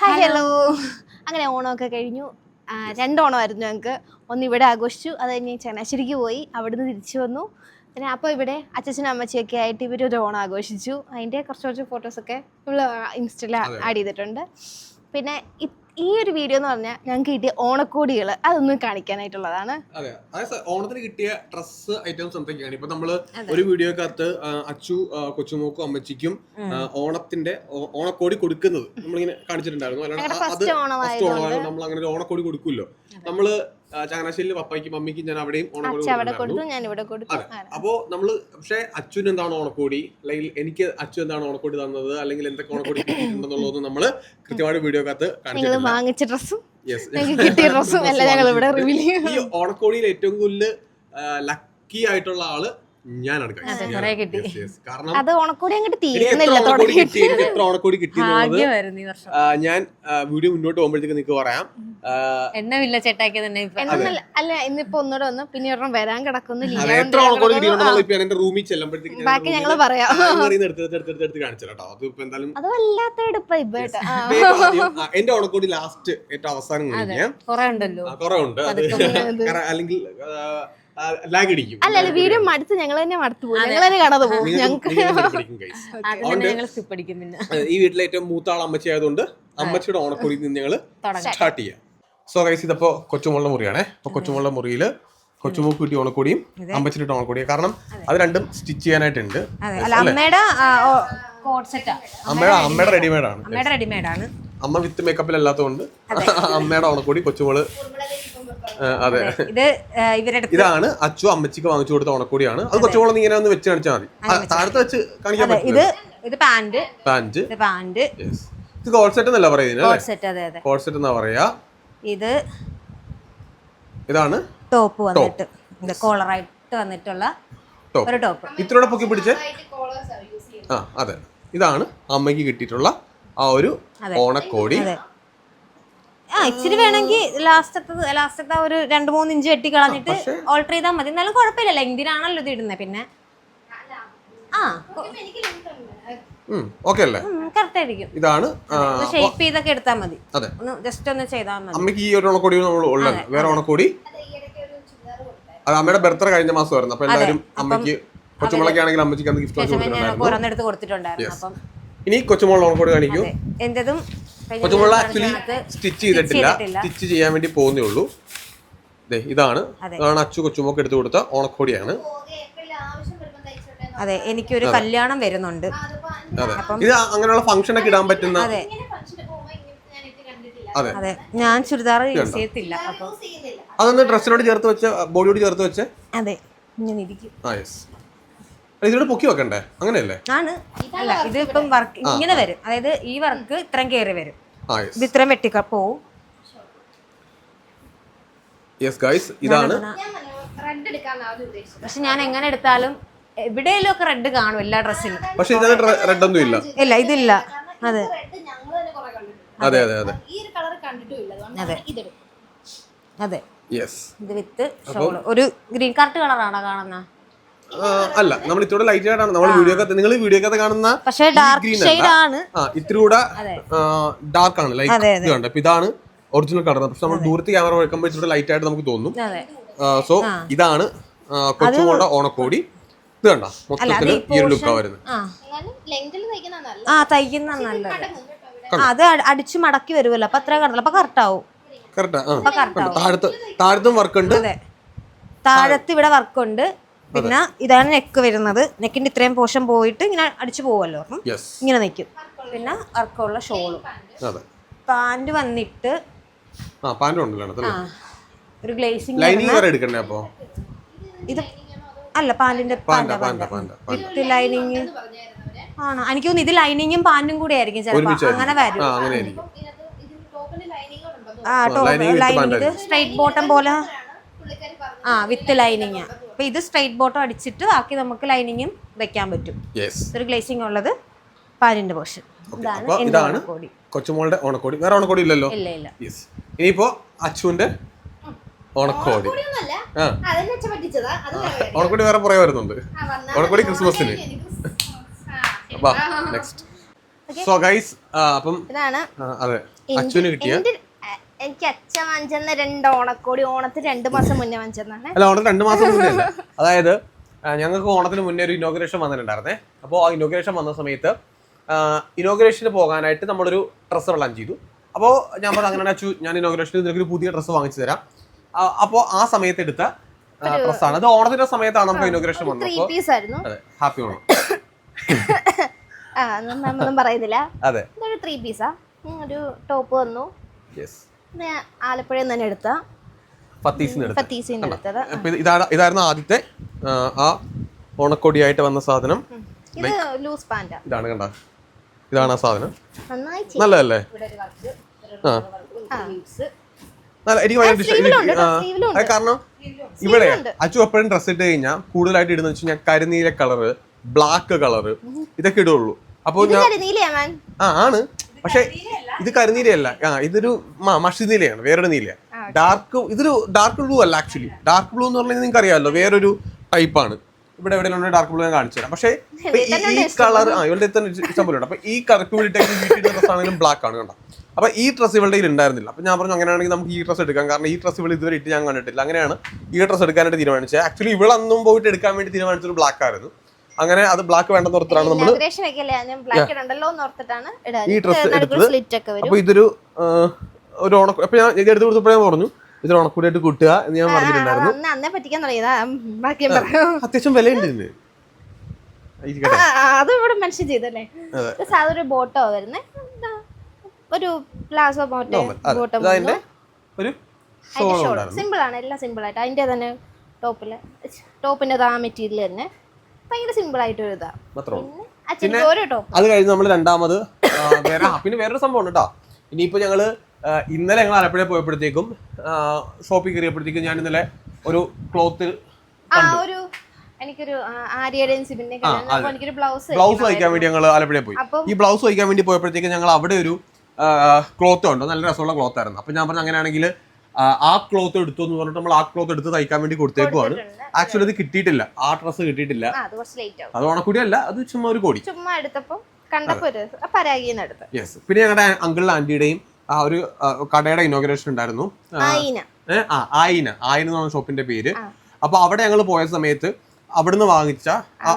Hi hello അങ്ങനെ ഓണമൊക്കെ കഴിഞ്ഞു. രണ്ട് ഓണമായിരുന്നു ഞങ്ങൾക്ക് ഒന്ന് ഇവിടെ ആഘോഷിച്ചു അത് കഴിഞ്ഞ് ചങ്ങനാശ്ശേരിക്ക് പോയി. അവിടുന്ന് തിരിച്ചു വന്നു. പിന്നെ അപ്പോൾ ഇവിടെ അച്ഛനും അമ്മച്ചിയൊക്കെ ആയിട്ട് ഇവർ ഒരു ഓണം ആഘോഷിച്ചു. അതിന്റെ കുറച്ച് കുറച്ച് ഫോട്ടോസൊക്കെ നമ്മൾ ഇൻസ്റ്റയിൽ ആഡ് ചെയ്തിട്ടുണ്ട്. പിന്നെ ഈ ഒരു വീഡിയോ എന്ന് പറഞ്ഞാൽ ഞങ്ങൾക്ക് കിട്ടിയ ഓണക്കോടികൾ അതൊന്ന് കാണിക്കാനായിട്ടുള്ളതാണ്. അതെ. ഓണത്തിന് കിട്ടിയ ഡ്രസ് ഐറ്റംസ് എന്തൊക്കെയാണ്? ഇപ്പൊ നമ്മൾ ഒരു വീഡിയോക്കകത്ത് അച്ചു കൊച്ചുമോക്കും അമ്മച്ചിക്കും ഓണത്തിന്റെ ഓണക്കോടി കൊടുക്കുന്നത്. നമ്മളിങ്ങനെ കാണിച്ചിട്ടുണ്ടായിരുന്നു. നമ്മൾ അങ്ങനെ ഒരു ഓണക്കോടി കൊടുക്കുമല്ലോ നമ്മൾ ചങ്ങനാശ്ശേരിയിൽ പപ്പയ്ക്കും മമ്മിക്കും ഞാൻ അവിടെയും ഓണക്കോടി. അപ്പോ നമ്മൾ പക്ഷെ അച്ഛൻ എന്താണ് ഓണക്കോടി? അല്ലെങ്കിൽ എനിക്ക് അച്ഛൻ എന്താണ് ഓണക്കോടി തന്നത്? അല്ലെങ്കിൽ എന്തൊക്കെ ഓണക്കോടി എന്നുള്ളതൊന്നും നമ്മൾ കൃത്യമായിട്ട് വീഡിയോ നിങ്ങൾ കാണിച്ചു വാങ്ങിച്ച ഡ്രസ്സും Yes. ഞങ്ങൾക്ക് കിട്ടിയ ഡ്രസ്സും എല്ലാം ഞങ്ങൾ ഇവിടെ ഈ ഓണക്കോടിയിൽ ഏറ്റവും കൂടുതൽ ലക്കി ആയിട്ടുള്ള ആൾ ഞാനാണ്. അതെ, ഓണക്കോടി അങ്ങോട്ട് തീരുന്നില്ല ഓണക്കോടി എത്ര കിട്ടി ഞാൻ വീഡിയോ മുന്നോട്ട് പോകുമ്പോഴത്തേക്ക് നിങ്ങൾക്ക് പറയാം. എണ്ണമില്ല ചേട്ടാക്കി തന്നെ അല്ല ഇന്നിപ്പോ ഒന്നുകൂടെ വന്ന്. പിന്നെ ഒരെണ്ണം വരാൻ കിടക്കുന്നു. അത് എത്ര ഓണക്കോടി കിട്ടിയിട്ടുണ്ടെന്നുള്ള ഇപ്പൊ ഞാൻ എന്റെ റൂമിൽ ചെല്ലുമ്പോഴത്തേക്ക് ബാക്കി പറയാം. അത് ഇപ്പൊ എന്തായാലും അത് വല്ലാത്ത എന്റെ ഓണക്കോടി ലാസ്റ്റ് ഏറ്റവും അവസാനം കൊറേ ഉണ്ടല്ലോ. ഉണ്ട്. അല്ലെങ്കിൽ ലാഗ് അടിക്കും അല്ല അല്ല വീഡിയോ മടുത്ത് ഞങ്ങൾ തന്നെ മടുത്തു പോകും. ഞങ്ങൾ തന്നെ കടന്നു പോകും. ഞങ്ങൾക്ക് ഈ വീട്ടിലെ ഏറ്റവും മൂത്ത ആൾ അമ്മച്ചി ആയതുകൊണ്ട് അമ്മച്ചിയുടെ ഓണക്കോടിയിൽ നിന്ന് ഞങ്ങൾ. സ്റ്റാർട്ട് ചെയ്യാം. സോ ഗൈസ് ഇതപ്പോ കൊച്ചുമുള്ള മുറിയാണേ. അപ്പൊ കൊച്ചുമുള്ള മുറിയിൽ കൊച്ചുമൂക്ക് കിട്ടിയ ഓണക്കോടിയും അമ്മച്ചിയുടെ ഓണക്കോടിയും കാരണം അത്. രണ്ടും സ്റ്റിച്ച് ചെയ്യാനായിട്ടുണ്ട്. അതെ. അല്ല അമ്മയുടെ കോഡ് സെറ്റാ. അമ്മയുടെ അമ്മയുടെ റെഡിമെയ്ഡ് ആണ്. അമ്മയുടെ റെഡിമെയ്ഡ് ആണ്. അമ്മ വിത്ത് മേക്കപ്പിൽ അല്ലാത്തതുകൊണ്ട് അമ്മയുടെ ഓണക്കോടി കൊച്ചുമോൾ അതെ. ഇത് ഇവരുടെ ഇതാണ് അച്ചു അമ്മച്ചിക്ക് വാങ്ങിച്ചു കൊടുത്ത ഓണക്കോടിയാണ് അത് കൊച്ചുമോളെ ഇങ്ങനെ ഒന്ന് വെച്ച് കാണിച്ചാൽ മതി. താഴത്തെ വെച്ച് കാണിക്കാൻ പറ്റില്ല ഇത് ഇത് പാന്റ് പാന്റ് പാന്റ് ഇത് കോഡ് സെറ്റ് എന്നല്ല പറയുന്നത് കോഡ് സെറ്റ് എന്നാ പറയാ? ഇത് ഇതാണ്? ടോപ്പ് വന്നിട്ട്. കോളറായിട്ട് വന്നിട്ടുള്ള ഒരു ടോപ്പ്. ഇത്രയോടെ പൊക്കി പിടിച്ച്? ആ അതെ. ഇതാണ് അമ്മയ്ക്ക് കിട്ടിയിട്ടുള്ള ആ ഒരു ഓണക്കോടി. ആ ഇച്ചിരി വേണമെങ്കിൽ ലാസ്റ്റത്തെ ലാസ്റ്റത്തെ ഒരു രണ്ട് മൂന്ന് ഇഞ്ച് വെട്ടി കളഞ്ഞിട്ട് ഓൾട്ടർ ചെയ്താൽ മതി. എന്നാലും കുഴപ്പമില്ലല്ലോ. എന്തിനാണല്ലോ ഇത് ഇടുന്നത് പിന്നെ? ആ ഓക്കെ അല്ലേ? കറക്റ്റ് ആയിരിക്കും. ഇതാണ് ഷേപ്പ് ചെയ്തൊക്കെ എടുത്താൽ മതി. അതെ. ഒന്ന് ജസ്റ്റ് ഒന്ന് ചെയ്താൽ മതി. അമ്മയ്ക്ക് ഈ ഒരു ഓണക്കോടി നമ്മൾ ഉള്ളത്. വേറെ ഓണക്കോടി? അത് അമ്മയുടെ ബർത്ത്ഡേ കഴിഞ്ഞ മാസം ആയിരുന്നു അപ്പൊ എല്ലാവരും അമ്മയ്ക്ക് കൊച്ചുമുളൊക്കെ ആണെങ്കിൽ അമ്മച്ചിക്ക് അന്ന് ഗിഫ്റ്റ് കൊടുത്തിട്ടുണ്ടായിരുന്നു. അപ്പം ഇനി കൊച്ചുമുള്ള ഓണക്കോടി കാണിക്കൂ. എന്തും കൊച്ചുമോള ആക്ച്വലി സ്റ്റിച്ച് ചെയ്തിട്ടില്ല. സ്റ്റിച്ച് ചെയ്യാൻ വേണ്ടി പോകുന്നേ ഉള്ളൂ. ദേ ഇതാണ്. ഇതാണ് അച്ചു കൊച്ചുമോക്ക് എടുത്തു കൊടുത്ത ഓണക്കോടിയാണ്. അതെ എനിക്കൊരു കല്യാണം വരുന്നുണ്ട്. അതെ. ഇത് അങ്ങനെയുള്ള ഫംഗ്ഷൻ ഒക്കെ ഇടാൻ പറ്റുന്ന അതെ. ഞാൻ ചുരിദാർ യൂസ് ചെയ്യത്തില്ല അതൊന്ന് ഡ്രസ്സിനോട് ചേർത്ത് വെച്ച ബോഡിയോട് ചേർത്ത് വെച്ച്? അതെ ഞാൻ ഇരിക്കും. ആ യെസ് ഇതിനോട് പൊക്കി വെക്കണ്ടേ? അങ്ങനെയല്ലേ? ആണ്. അല്ല ഇത് ഇപ്പം വർക്ക് ഇങ്ങനെ വരും. അതായത് ഈ വർക്ക് ഇത്രയും കയറി വരും. ഇത് ഇത്രയും വെട്ടിക്ക പോവും യെസ് ഗൈസ് ഇതാണ്. പക്ഷെ ഞാൻ എങ്ങനെ എടുത്താലും എവിടെയെങ്കിലും ഒക്കെ റെഡ് കാണും എല്ലാ ഡ്രസ്സിലും പക്ഷെ ഇതിനകത്ത് റെഡ് ഒന്നും ഇല്ല. ഇല്ല ഇതില്ല. അതെ. റെഡ് ഞങ്ങൾ തന്നെ കുറെ കണ്ടിട്ടുണ്ട്. അതെ അതെ അതെ. അതെ. അതെ. യെസ് ഇത് വിത്ത് ഒരു ഗ്രീൻ കാർട്ട് കളറാണോ കാണുന്നത് അല്ല നമ്മൾ ഇത്തിരി ലൈറ്റ് ആണ് നമ്മൾ വീഡിയോ നിങ്ങൾ വീഡിയോ കത്ത് കാണുന്ന ഇത്ര ആ ഇത്തിരി കൂടെ ഡാർക്ക് ആണ്. ലൈറ്റ് ഇത് കണ്ടോ? അപ്പൊ ഇതാണ് ഒറിജിനൽ കളർ പക്ഷെ നമ്മൾ ദൂരത്ത് ക്യാമറ വെക്കുമ്പോൾ ഇച്ചിരി ലൈറ്റ് ആയിട്ട് നമുക്ക് തോന്നും. സോ ഇതാണ് കൊച്ചുമോളുടെ ഓണക്കോടി. ഇത് കണ്ട? മൊത്തത്തിൽ ഈ ഒരു ലുക്കാ വരുന്നത് ആ. തയ്ക്കുന്ന നല്ലത്. അത് അടിച്ച് മടക്കി വരുമല്ലോ അപ്പൊ അത്ര കണ്ടല്ലോ അപ്പൊ കറക്റ്റ് ആവും. താഴത്ത് താഴത്തും വർക്ക് ഉണ്ട്. താഴത്ത് ഇവിടെ വർക്ക് ഉണ്ട്. പിന്നെ ഇതാണ് നെക്ക് വരുന്നത്. നെക്കിന്റെ ഇത്രയും പോർഷൻ പോയിട്ട് ഇങ്ങനെ അടിച്ചു പോവല്ലോ. ഇങ്ങനെ നിൽക്കും പിന്നെ വർക്കുള്ള ഷോളും പാന്റ് വന്നിട്ട് പാന്റ് ഒരു ഗ്ലേസിംഗ് ഇത് അല്ല പാന്റിന്റെ വിത്ത് ലൈനിങ് ആണോ? എനിക്ക് തോന്നുന്നു ഇത് ലൈനിങ്ങും പാന്റും കൂടെ ആയിരിക്കും ചിലപ്പോ. അങ്ങനെ വരും. ആ ടോപ്പ് ലൈനിങ് ഇത് സ്ട്രൈറ്റ് ബോട്ടം പോലെ ആ വിത്ത് ലൈനിങ് അപ്പൊ ഇത് സ്ട്രൈറ്റ് ബോട്ടം അടിച്ചിട്ട് ബാക്കി നമുക്ക് ലൈനിങ്ങും വെക്കാൻ പറ്റും. യെസ് ഇതൊരു ഗ്ലേസിംഗ് ഉള്ളത് പാലിന്റെ പോർഷൻ ഇതാണ് ഇതാണ് കൊച്ചുമോളുടെ ഓണക്കോടി. വേറെ ഓണക്കോടി ഇല്ലല്ലോ? ഇല്ല ഇല്ല. യെസ് ഇനിയിപ്പോ അച്ചുവിന്റെ ഓണക്കോടി. ഓണക്കോടി വേറെ പുറകെ വരുന്നുണ്ട്. ഓണക്കോടി ക്രിസ്മസിന്. നെക്സ്റ്റ് സോ ഗൈസ് അപ്പം ഇതാണ് അതെ. അച്ഛന് കിട്ടിയ എനിക്ക് അച്ഛൻ വാങ്ങിച്ചെന്ന രണ്ട് ഓണക്കോടി ഓണത്തിന് രണ്ട് മാസം മുന്നേ വാങ്ങിച്ചെന്നാണ്. അല്ല ഓണത്തിന് രണ്ട് മാസം മുന്നേ അല്ല. അതായത് ഞങ്ങൾക്ക് ഓണത്തിന് മുന്നേ ഒരു ഇനോഗ്രേഷൻ വന്നിട്ടുണ്ടായിരുന്നേ. അപ്പോൾ ആ ഇനോഗ്രേഷൻ വന്ന സമയത്ത് ഇനോഗ്രേഷന് പോകാനായിട്ട് നമ്മളൊരു ഡ്രസ്സ് പ്ലാൻ ചെയ്തു. അപ്പോൾ ഞാൻ പറഞ്ഞു അങ്ങനെ അച്ചു ഞാൻ ഇനോഗ്രേഷന് നിനക്കൊരു പുതിയ ഡ്രസ്സ് വാങ്ങിച്ചു തരാം. അപ്പോൾ ആ സമയത്ത് എടുത്ത ഡ്രസ്സാണ് അത് ഓണത്തിന്റെ സമയത്താണ് നമുക്ക് ഇനോഗ്രേഷൻ വന്നത്. ഹാപ്പി ഓണം. പറയുന്നില്ല. അതെ. ത്രീ പീസാ ഒരു ടോപ്പ് വന്നു. യെസ് ആലപ്പുഴയിൽ നിന്ന് തന്നെ എടുത്ത എടുത്തത്. അപ്പൊ ഇത് ഇതാണ് ഇതായിരുന്നു ആദ്യത്തെ ആ, ഓണക്കൊടിയായിട്ട് വന്ന സാധനം. ഇത് ലൂസ് ഇതാണ് കണ്ട? ഇതാണ് ആ സാധനം. നല്ലതല്ലേ? ഇവിടെ ഒരു വർക്ക് ആ. ആ. നല്ല എനിക്ക് ഭയങ്കര കാരണം ഇവിടെ അച്ചു എപ്പോഴും ഡ്രസ് ഇട്ട് കഴിഞ്ഞാൽ കൂടുതലായിട്ട് ഇടുന്ന വെച്ച് കഴിഞ്ഞാൽ കരിനീല കളറ് ബ്ലാക്ക് കളറ് ഇതൊക്കെ ഇടുള്ളൂ. അപ്പോൾ ഞാൻ ആ ആണ്. പക്ഷെ ഇത് കരിനീലയല്ല. ആ ഇതൊരു മഷി നീലയാണ് വേറൊരു നീല ഡാർക്ക് ഇതൊരു ഡാർക്ക് ബ്ലൂ അല്ല ആക്ച്വലി ഡാർക്ക് ബ്ലൂ എന്ന് പറഞ്ഞാൽ നിങ്ങൾക്ക് അറിയാമല്ലോ വേറൊരു ടൈപ്പാണ് ഇവിടെ എവിടെയുള്ള ഡാർക്ക് ബ്ലൂ ഞാൻ കാണിച്ചു തരാം. പക്ഷേ ഈ- കളർ ആ ഇവളുടെ തന്നെ ഇഷ്ടം പോലെ ഉണ്ട് അപ്പൊ ഈ കറുപ്പ് വേണ്ടിയിട്ട് വീട്ടിൽ ഡ്രസ് ആണെങ്കിലും ബ്ലാക്ക് ആണ് കണ്ടോ? അപ്പൊ ഈ ഡ്രസ് ഇവളുടെ കയ്യിൽ ഉണ്ടായിരുന്നില്ല. അപ്പൊ ഞാൻ പറഞ്ഞു അങ്ങനെയാണെങ്കിൽ നമുക്ക് ഈ ഡ്രസ് എടുക്കാം. കാരണം ഈ ഡ്രസ് ഇവൾ ഇതുവരെ ഇട്ട് ഞാൻ കണ്ടിട്ടില്ല. അങ്ങനെയാണ് ഈ ഡ്രസ് എടുക്കാനായിട്ട് തീരുമാനിച്ചത്. ആക്ച്വലി ഇവൾ അന്നും പോയിട്ട് എടുക്കാൻ വേണ്ടി തീരുമാനിച്ചൊരു ബ്ലാക്ക് ആയിരുന്നു. അങ്ങനെ അത് ബ്ലാക്ക് വേണ്ടെന്ന് ഓർത്തിട്ടാണ് നമ്മൾ ഈ ഡ്രസ് എടുത്തത്. അപ്പൊ ഇതൊരു ഒരു ഓണ അപ്പൊ ഞാൻ ഇത് എടുത്ത് കൊടുത്തപ്പോഴേ ഞാൻ പറഞ്ഞു ഇതൊരു ഓണക്കൂടിയായിട്ട് കൂട്ടുക എന്ന് ഞാൻ പറഞ്ഞിട്ടുണ്ടായിരുന്നു. അത്യാവശ്യം വിലയുണ്ട് അത് ഇവിടെ മെൻഷൻ ചെയ്തല്ലേ. സാധാ ഒരു ബോട്ടോ വരുന്നേ. എന്താ, ഒരു പ്ലാസോ ബോട്ടോ Normal. അതെ. ബോട്ടം ഒരു സിമ്പിൾ ആണ്. എല്ലാം സിമ്പിൾ ആയിട്ട്. അതിന്റെ തന്നെ ടോപ്പിൽ ടോപ്പിന്റെ ആ മെറ്റീരിയൽ തന്നെ. ഭയങ്കര സിമ്പിൾ ആയിട്ട് ഒരു ഇതാ പിന്നെ ടോപ്പ് അത് കഴിഞ്ഞ് നമ്മൾ രണ്ടാമത് വേറെ പിന്നെ വേറൊരു സംഭവം ഉണ്ട് കേട്ടോ ഇനിയിപ്പോ ഞങ്ങൾ ഇന്നലെ ഞങ്ങൾ ആലപ്പുഴ പോയപ്പോഴത്തേക്കും ഷോപ്പിൽ കയറിയപ്പോഴത്തേക്കും ഞാൻ ഇന്നലെ ഒരു ക്ലോത്ത് എനിക്കൊരു ബ്ലൗസ് വഹിക്കാൻ തയ്ക്കാൻ വേണ്ടി. ഞങ്ങൾ ആലപ്പുഴ പോയി. ഈ ബ്ലൗസ് തയ്ക്കാൻ വേണ്ടി പോയപ്പോഴത്തേക്കും ഞങ്ങൾ അവിടെ ഒരു ക്ലോത്ത് ഉണ്ട്. നല്ല രസമുള്ള ക്ലോത്ത് ആയിരുന്നു. അപ്പൊ ഞാൻ പറഞ്ഞു അങ്ങനെയാണെങ്കിൽ ആ ക്ലോത്ത് എടുത്തു എന്ന് പറഞ്ഞിട്ട് നമ്മൾ ആ ക്ലോത്ത് എടുത്ത് തയ്ക്കാൻ വേണ്ടി കൊടുത്തേക്കുവാണ്. ആക്ച്വലി അത് കിട്ടിയിട്ടില്ല. ആ ഡ്രസ്സ് കിട്ടിയിട്ടില്ല. അത് ഓണക്കൂടി അല്ല അത് ചുമ്മാ ഒരു കോടി ചുമ്മാ എടുത്തപ്പോ കണ്ടപ്പോ ഒരു പരാഗിന്ന് യെസ് പിന്നെ ഞങ്ങളുടെ അങ്കിളിന്റെ ആന്റിയുടെയും ആ ഒരു കടയുടെ ഇനോഗ്രേഷൻ ഉണ്ടായിരുന്നു. ആ, ആയിന. ആയിന. എന്നാണ് ഷോപ്പിന്റെ പേര്. അപ്പൊ അവിടെ ഞങ്ങൾ പോയ സമയത്ത് അവിടുന്ന് വാങ്ങിച്ച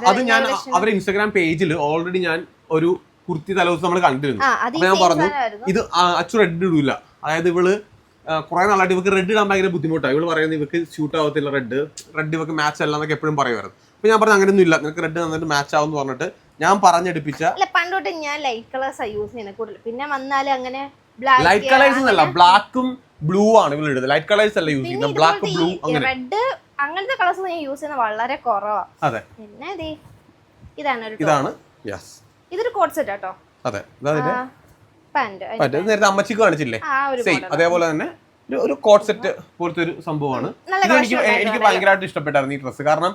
അത് ഞാൻ അവരുടെ ഇൻസ്റ്റാഗ്രാം പേജിൽ ഓൾറെഡി ഞാൻ ഒരു കുർത്തി തലേദിവസം നമ്മൾ കണ്ടിരുന്നു. അപ്പൊ ഞാൻ പറഞ്ഞു ഇത് അച്ഛൻ അച്ചു റെഡ് ഇടൂല. അതായത് ഇവൾ കുറെ നാളായിട്ട് ഇവർക്ക് റെഡ് ഇടാൻ ഭയങ്കര ബുദ്ധിമുട്ടാണ് ഇവൾ പറയുന്നത് ഇവർക്ക് ഷൂട്ട് ആവത്തില്ല റെഡ് റെഡ് ഇവർക്ക് മാച്ച് അല്ല എന്നൊക്കെ എപ്പോഴും പറയുമായിരുന്നു. അപ്പൊ ഞാൻ പറഞ്ഞു അങ്ങനെയൊന്നും ഇല്ല. നിനക്ക് റെഡ് തന്നിട്ട് മാച്ച് ആവും എന്ന് പറഞ്ഞിട്ട് ഞാൻ പറഞ്ഞെടുപ്പിച്ച അല്ല പണ്ടോട്ട് ഞാൻ ലൈറ്റ് കളേഴ്സ് യൂസ് ചെയ്യുന്നത് കൂടുതൽ. പിന്നെ വന്നാലും അങ്ങനെ ബ്ലാക്ക് ലൈറ്റ് കളേഴ്സ് എന്നല്ല ബ്ലാക്കും ബ്ലൂ ആണ് ഇവൾ ഇടുന്നത്. ലൈറ്റ് കളേഴ്സ് അല്ല യൂസ് ചെയ്യുന്നത്. ബ്ലാക്ക് ബ്ലൂ അങ്ങനെ. റെഡ് അങ്ങനത്തെ കളേഴ്സ് ഞാൻ യൂസ് ചെയ്യുന്നത് വളരെ കുറവാ. അതെ. പിന്നെ ദേ ഇതാണ്. ഇതാണ് യെസ് ഇതൊരു കോഡ് സെറ്റ് ആട്ടോ അതെ. പാന്റ് നേരത്തെ അമ്മച്ചിക്ക് കാണിച്ചില്ലേ? സെയിം അതേപോലെ തന്നെ ഒരു കോട്ട് സെറ്റ് പോലത്തെ ഒരു സംഭവമാണ്. എനിക്ക് എനിക്ക് ഭയങ്കരമായിട്ട് ഇഷ്ടപ്പെട്ടായിരുന്നു ഈ ഡ്രസ്സ് കാരണം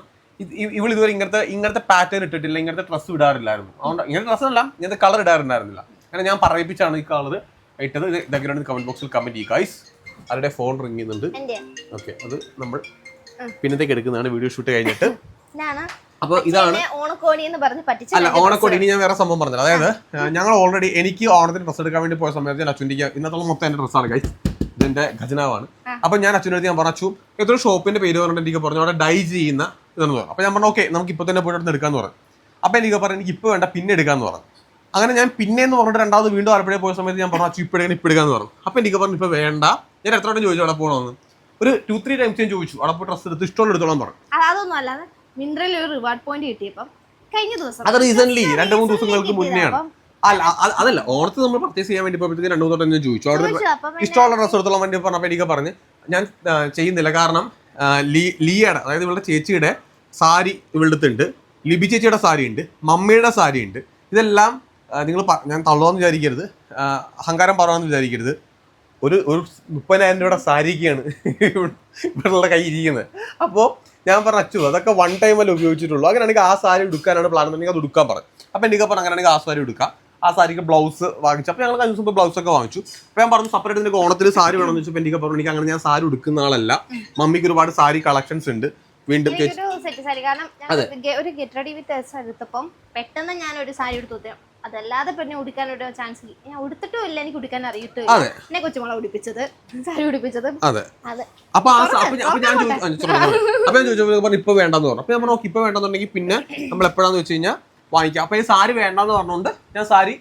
ഇവൾ ഇതുവരെ ഇങ്ങനത്തെ ഇങ്ങനത്തെ പാറ്റേൺ ഇട്ടിട്ടില്ല ഇങ്ങനത്തെ ഡ്രസ്സ് ഇടാറില്ലായിരുന്നു. അതുകൊണ്ട് ഇങ്ങനത്തെ ഡ്രസ്സ് അല്ല ഇങ്ങനത്തെ കളർ ഇടാറുണ്ടായിരുന്നില്ല. അങ്ങനെ ഞാൻ പറയിപ്പിച്ചാണ് ഈ കളർ ഇട്ടത്. ഇത് ഇതൊക്കെ കമന്റ് ബോക്സിൽ കമന്റ് ചെയ്യുക ഗൈസ് അവരുടെ ഫോൺ റിങ് ചെയ്യുന്നുണ്ട്? ഓക്കെ അത് നമ്മൾ പിന്നത്തേക്ക് എടുക്കുന്നതാണ്. വീഡിയോ ഷൂട്ട് കഴിഞ്ഞിട്ട്. ഇതാണ് അപ്പോൾ ഇതാണ് ഓണക്കോടി എന്ന് പറഞ്ഞ് പറ്റിച്ച അല്ല ഓണക്കോടി ഇനി ഞാൻ വേറെ സംഭവം പറഞ്ഞത് അതായത് ഞങ്ങൾ ഓൾറെഡി എനിക്ക് ഓണത്തിന് ഡ്രസ്സ് എടുക്കാൻ വേണ്ടി പോയ സമയത്ത് ഞാൻ അച്ഛന്റെ ഇന്നത്തോളം മൊത്തം എന്റെ ഡ്രസ്സാണ് കൈ ഇതെന്റെ ഖജനാവാണ്. അപ്പൊ ഞാൻ അച്ഛനടുത്ത് ഞാൻ പറഞ്ഞു ഏതൊരു ഷോപ്പിന്റെ പേര് പറഞ്ഞിട്ട് എനിക്ക് പറഞ്ഞു അവിടെ ഡൈ ചെയ്യുന്ന ഇതെന്ന് പറഞ്ഞു. അപ്പൊ ഞാൻ പറഞ്ഞു ഓക്കെ നമുക്ക് ഇപ്പൊ തന്നെ പോയിട്ട് എടുക്കാന്ന് പറഞ്ഞു. അപ്പൊ എനിക്ക് പറഞ്ഞു എനിക്ക് ഇപ്പൊ വേണ്ട പിന്നെ എടുക്കാന്ന് പറഞ്ഞു. അങ്ങനെ ഞാൻ പിന്നെ എന്ന് പറഞ്ഞിട്ട് രണ്ടാമത് വീണ്ടും ആലപ്പുഴയിൽ പോയ സമയത്ത് ഞാൻ പറഞ്ഞു അച്ചു ഇപ്പൊ എടുക്കാൻ ഇപ്പൊ എടുക്കാന്ന് പറഞ്ഞു. അപ്പൊ എനിക്ക് പറഞ്ഞു ഇപ്പൊ വേണ്ട. ഞാൻ എത്ര വട്ടം ചോദിച്ചു അവിടെ പോകണമെന്ന് ഒരു ടു ത്രീ ടൈംസ് ഞാൻ ചോദിച്ചു അവിടെ പോയി ഡ്രസ്സ് എടുത്ത് ഇഷ്ടമുള്ള എടുത്തോളാം പറഞ്ഞു. മിനറൽ ഒരു റിവാർഡ് പോയിന്റ് കിട്ടിയപ്പം കഴിഞ്ഞ ദിവസം അത് റീസെന്റ് രണ്ട് മൂന്ന് ദിവസങ്ങൾക്ക് മുന്നേ മുന്നെയാണ് അല്ല അതല്ല ഓണത്തിന് നമ്മൾ പർച്ചേസ് ചെയ്യാൻ വേണ്ടി പോയപ്പോഴത്തേക്ക് രണ്ടു മൂന്ന് തൊട്ട് ചോദിച്ചു. അവിടെ ഇഷ്ടമുള്ള ഡ്രസ്സ് എടുത്തോളം വേണ്ടി പറഞ്ഞപ്പോൾ എനിക്ക് പറഞ്ഞ് ഞാൻ ചെയ്യുന്നില്ല. കാരണം ലിയയുടെ അതായത് ഇവളുടെ ചേച്ചിയുടെ സാരി ഇവളുടെ ലിബി ചേച്ചിയുടെ സാരി ഉണ്ട് മമ്മിയുടെ സാരി ഉണ്ട് ഇതെല്ലാം നിങ്ങൾ ഞാൻ തള്ളുവെന്ന് വിചാരിക്കരുത്. അഹങ്കാരം പറയാമെന്ന് വിചാരിക്കരുത്. ഒരു ഒരു മുപ്പതിനായിരം രൂപയുടെ സാരിക്കാണ് ഇവരുടെ കൈ ഇരിക്കുന്നത്. അപ്പോൾ ഞാൻ പറഞ്ഞു അച്ചു അതൊക്കെ വൺ ടൈം അല്ലേ ഉപയോഗിച്ചിട്ടുള്ളൂ. അങ്ങനെയാണെങ്കിൽ ആ സാരി എടുക്കാനാണ് പ്ലാൻ എന്നുണ്ടെങ്കിൽ അത് എടുക്കാൻ പറഞ്ഞു അപ്പം എനിക്ക് പറഞ്ഞു അങ്ങനെയാണെങ്കിൽ ആ സാരി എടുക്കാം ആ സാരിക്ക് ബ്ലൗസ് വാങ്ങിച്ചു. അപ്പോൾ ഞങ്ങൾ കഴിഞ്ഞ ദിവസം ബ്ലൗസ് ഒക്കെ വാങ്ങിച്ചു. അപ്പോൾ ഞാൻ പറഞ്ഞു സെപ്പറേറ്റ് നിനക്ക് ഓണത്തിൽ സാരി വേണമെന്ന് വെച്ചപ്പോൾ എനിക്ക് പറഞ്ഞു എനിക്ക് അങ്ങനെ ഞാൻ സാരി എടുക്കുന്ന ആളല്ല. മമ്മിക്ക് ഒരുപാട് സാരി കളക്ഷൻസ് ഉണ്ട്. വീണ്ടും ചേച്ചി സെറ്റ് സാരി കാരണം ഞാൻ ഒരു ഗെറ്റ് റെഡി വിത്ത് എടുത്തപ്പം പെട്ടെന്ന് ഞാൻ ഒരു സാരി എടുത്തു. അതല്ലാതെ പിന്നെ ഉടുക്കാനൊരു ചാൻസ് ഇല്ല. ഞാൻ ഉടുത്തിട്ടും ഇല്ല എനിക്ക് ഉടുക്കാൻ അറിയട്ടും അതെ. എന്നെ കൊച്ചുമോളെ ഉടുപ്പിച്ചത് സാരി ഉടുപ്പിച്ചത് അതെ. അപ്പൊ ഞാൻ- അപ്പൊ ഞാൻ ചോദിച്ചു ഇപ്പൊ വേണ്ടെന്ന് പറഞ്ഞു. അപ്പൊ ഞാൻ പറഞ്ഞു "ഓക്കേ, ഇപ്പൊ വേണ്ടെന്നുണ്ടെങ്കിൽ പിന്നെ നമ്മൾ എപ്പോഴാന്ന് വെച്ച് കഴിഞ്ഞാൽ വാങ്ങിക്കാം. അപ്പൊ ഈ സാരി വേണ്ടെന്ന് പറഞ്ഞുകൊണ്ട് ഞാൻ സാരി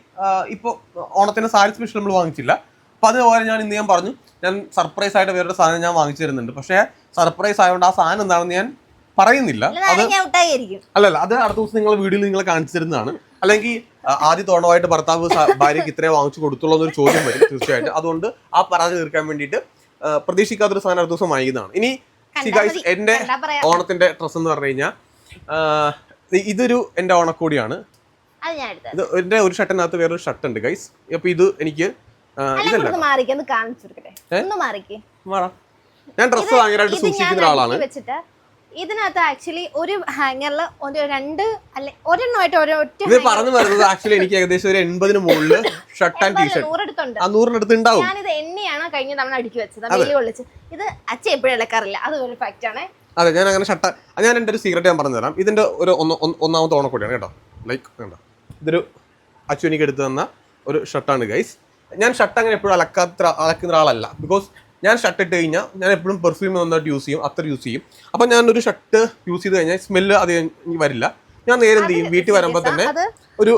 ഇപ്പൊ ഓണത്തിന് സാരി സ്പെഷ്യൽ നമ്മൾ വാങ്ങിച്ചില്ല. അപ്പൊ അതുപോലെ ഞാൻ ഇന്ന് ഞാൻ പറഞ്ഞു ഞാൻ സർപ്രൈസ് ആയിട്ട് വേറൊരു സാധനം ഞാൻ വാങ്ങിച്ചു തരുന്നുണ്ട്. പക്ഷേ സർപ്രൈസ് ആയതുകൊണ്ട് ആ സാധനം എന്താണെന്ന് ഞാൻ പറയുന്നില്ല. അത് അല്ലല്ല അത് അടുത്ത ദിവസം നിങ്ങൾ വീഡിയോയിൽ നിങ്ങൾ കാണിച്ചു തരുന്നതാണ്. അല്ലെങ്കിൽ ആദ്യ തോണമായിട്ട് ഭർത്താവ് ഭാര്യയ്ക്ക് ഇത്രേ വാങ്ങിച്ചു കൊടുത്തുള്ളൂ എന്നൊരു ചോദ്യം വരും തീർച്ചയായിട്ടും. അതുകൊണ്ട് ആ പരാതി തീർക്കാൻ വേണ്ടിയിട്ട് പ്രതീക്ഷിക്കാത്തൊരു സാധനം അടുത്ത ദിവസം വാങ്ങിയതാണ് ഇനി ഗൈസ് എന്റെ ഓണത്തിന്റെ ഡ്രസ്സ് എന്ന് പറഞ്ഞു കഴിഞ്ഞാൽ ഇതൊരു എന്റെ ഓണക്കോടിയാണ്. ഇത് എന്റെ ഒരു ഷർട്ടിനകത്ത് വേറൊരു ഷർട്ട് ഉണ്ട് ഗൈസ് അപ്പൊ ഇത് എനിക്ക് ഇതല്ല. ഞാൻ ഡ്രസ്സ് ഭയങ്കരമായിട്ട് സൂക്ഷിക്കുന്ന ഒരാളാണ്. ഇതിനകത്ത് ആക്ച്വലി ഒരു ഹാങ്ങറിൽ ഒരു രണ്ട് അല്ലെ ഒരെണ്ണമായിട്ട് ഒരു ഒറ്റ ഇത് പറഞ്ഞു വരുന്നത് ആക്ച്വലി എനിക്ക് ഏകദേശം ഒരു എൺപതിന് മുകളിൽ ഷർട്ട് ആൻഡ് ടീഷർട്ട് നൂറെടുത്തുണ്ട്. ആ നൂറിനടുത്ത് ഉണ്ടാവും. ഞാനിത് എണ്ണയാണ് കഴിഞ്ഞ തവണ അടുക്കി വെച്ചത്. വെയിൽ കൊള്ളിച്ച്. ഇത് അച്ഛൻ എപ്പോഴും ഇളക്കാറില്ല. അത് ഒരു ഫാക്റ്റ് ആണ്. അതെ ഞാൻ അങ്ങനെ ഷട്ട ഞാൻ എന്റെ ഒരു സീക്രട്ട് ഞാൻ പറഞ്ഞു തരാം ഇതിന്റെ ഒരു ഒന്ന് ഒന്ന് ഒന്നാമത്തെ ഓണക്കൂടിയാണ് കേട്ടോ. ലൈക്ക് വേണ്ട ഇതൊരു അച്ഛനിക്ക് എടുത്തു തന്ന ഒരു ഷർട്ടാണ് ഗൈസ് ഞാൻ ഷർട്ട് അങ്ങനെ എപ്പോഴും അലക്കാത്ത അലക്കുന്ന ഒരാളല്ല. ബിക്കോസ് ഞാൻ ഷർട്ട് ഇട്ട് കഴിഞ്ഞാൽ ഞാൻ എപ്പോഴും പെർഫ്യൂം നന്നായിട്ട് യൂസ് ചെയ്യും അത്ര യൂസ് ചെയ്യും. അപ്പം ഞാനൊരു ഷർട്ട് യൂസ് ചെയ്ത് കഴിഞ്ഞാൽ സ്മെല്ല് അത് വരില്ല. ഞാൻ നേരെ എന്ത് ചെയ്യും? വീട്ടിൽ വരുമ്പോൾ തന്നെ ഒരു